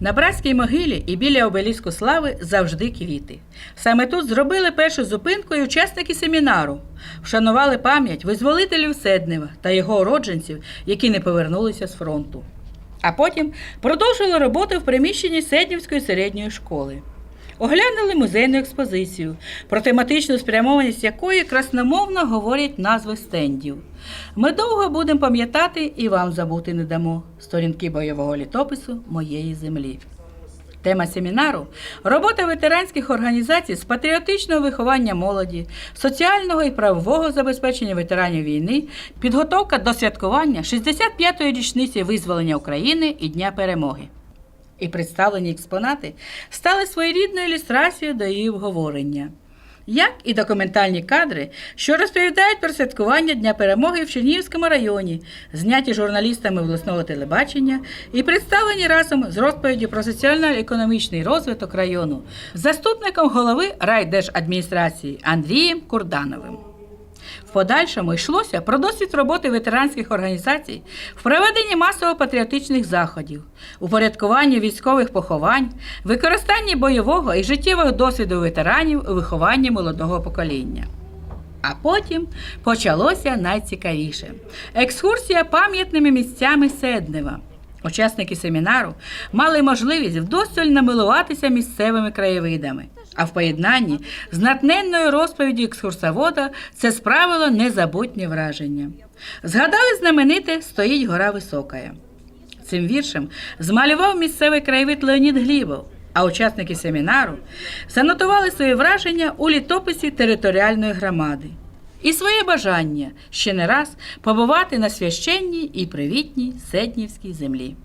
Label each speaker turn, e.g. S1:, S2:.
S1: На братській могилі і біля обеліску слави завжди квіти. Саме тут зробили першу зупинку і учасники семінару, вшанували пам'ять визволителів Седнева та його уродженців, які не повернулися з фронту. А потім продовжили роботу в приміщенні Седнівської середньої школи. Оглянули музейну експозицію, про тематичну спрямованість якої красномовно говорять назви стендів. Ми довго будемо пам'ятати і вам забути не дамо сторінки бойового літопису моєї землі. Тема семінару робота ветеранських організацій з патріотичного виховання молоді, соціального і правового забезпечення ветеранів війни, підготовка до святкування 65-ї річниці визволення України і Дня перемоги. І представлені експонати стали своєрідною ілюстрацією до її обговорення. Як і документальні кадри, що розповідають про святкування Дня перемоги в Чернігівському районі, зняті журналістами обласного телебачення і представлені разом з розповіддю про соціально-економічний розвиток району заступником голови райдержадміністрації Андрієм Курдановим. В подальшому йшлося про досвід роботи ветеранських організацій в проведенні масово-патріотичних заходів, упорядкуванні військових поховань, використанні бойового і життєвого досвіду ветеранів у вихованні молодого покоління. А потім почалося найцікавіше екскурсія пам'ятними місцями Седнева. Учасники семінару мали можливість вдосталь намилуватися місцевими краєвидами, а в поєднанні з натненною розповіддю екскурсовода це справило незабутнє враження. Згадали знамените Стоїть гора високая. Цим віршем змалював місцевий краєвид Леонід Глібов, а учасники семінару занотували свої враження у літописі територіальної громади і своє бажання ще не раз побувати на священній і привітній Седнівській землі.